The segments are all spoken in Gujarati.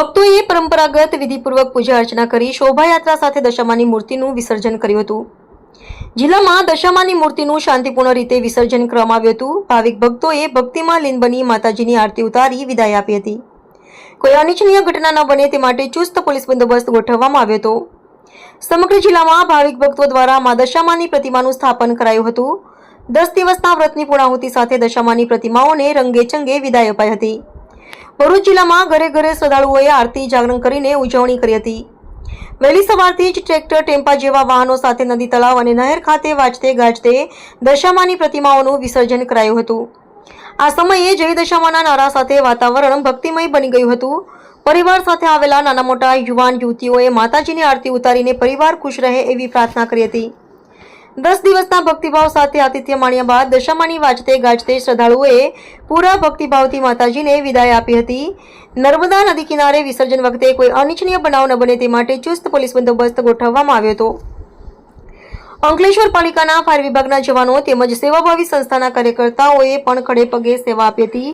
ભક્તોએ પરંપરાગત વિધિપૂર્વક પૂજા અર્ચના કરી શોભાયાત્રા સાથે દશામાની મૂર્તિનું વિસર્જન કર્યું હતું. જિલ્લામાં દશામાની મૂર્તિનું શાંતિપૂર્ણ રીતે વિસર્જન કરવામાં આવ્યું હતું. ભાવિક ભક્તોએ ભક્તિમાં લીન બની માતાજીની આરતી ઉતારી વિદાય આપી હતી. કોઈ અનિચ્છનીય ઘટના ન બને તે માટે ચુસ્ત પોલીસ બંદોબસ્ત ગોઠવવામાં આવ્યો હતો. સમગ્ર જિલ્લામાં ભાવિક ભક્તો દ્વારા મા દશામાની પ્રતિમાનું સ્થાપન કરાયું હતું. દસ દિવસના વ્રતની પૂર્ણાહુતિ સાથે દશામાની પ્રતિમાઓને રંગેચંગે વિદાય અપાઈ હતી. ભરૂચ જિલ્લામાં ઘરે ઘરે શ્રદ્ધાળુઓએ આરતી જાગરણ કરીને ઉજવણી કરી હતી. વહેલી સવારથી જ ટ્રેક્ટર, ટેમ્પા જેવા વાહનો સાથે નદી તળાવ અને નહેર ખાતે વાજતે ગાજતે દશામાની પ્રતિમાઓનું વિસર્જન કરાયું હતું. આ સમયે જય દશામાના નારા સાથે વાતાવરણ ભક્તિમય બની ગયું હતું. પરિવાર સાથે આવેલા નાના મોટા યુવાન યુવતીઓએ માતાજીની આરતી ઉતારીને પરિવાર ખુશ રહે એવી પ્રાર્થના કરી હતી. દસ દિવસના ભક્તિભાવ સાથે આતિથ્ય માણ્યા બાદ દશામાની વાજતે ગાજતે શ્રદ્ધાળુઓએ પૂરા ભક્તિભાવથી માતાજીને વિદાય આપી હતી. નર્મદા નદી કિનારે વિસર્જન વખતે કોઈ અનિચ્છનીય બનાવ ન બને તે માટે ચુસ્ત પોલીસ બંદોબસ્ત ગોઠવવામાં આવ્યો હતો. અંકલેશ્વર પાલિકાના ફાયર વિભાગના જવાનો તેમજ સેવાભાવી સંસ્થાના કાર્યકર્તાઓએ પણ ખડે પગે સેવા આપી હતી.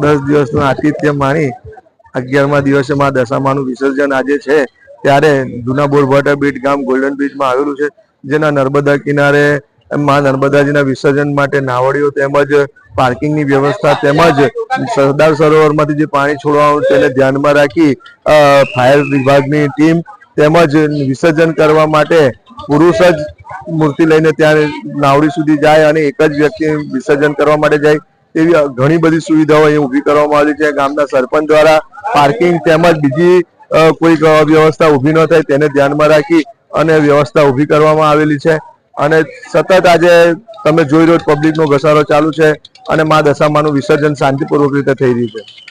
દસ દિવસનું આતિથ્ય માણી અગિયારમા દિવસે માં દશામાનું વિસર્જન આજે છે. ત્યારે જૂના બોરભાટા બીટ ગામ ગોલ્ડન બીચમાં આવેલું છે, જેના નર્મદા કિનારે, માં નર્મદાજીના વિસર્જન માટે નાવડીઓ તેમજ પાર્કિંગની વ્યવસ્થા તેમજ સરદાર સરોવરમાંથી જે પાણી છોડવાનું તેને ધ્યાનમાં રાખી ફાયર વિભાગની ટીમ તેમજ વિસર્જન કરવા માટે પુરુષ જ મૂર્તિ લઈને ત્યાં નાવડી સુધી જાય અને એક જ વ્યક્તિ વિસર્જન કરવા માટે જાય, તેવી ઘણી બધી સુવિધાઓ અહીં ઊભી કરવામાં આવી છે. ગામના સરપંચ દ્વારા પાર્કિંગ તેમજ બીજી કોઈક વ્યવસ્થા ઊભી ન થાય તેને ધ્યાનમાં રાખી અને વ્યવસ્થા ઊભી કરવામાં આવેલી છે. અને સતત આજે તમે જોઈ રહ્યો પબ્લિકનો ઘસારો ચાલુ છે અને મા દશામાનું વિસર્જન શાંતિપૂર્વક રીતે થઈ રહ્યું છે.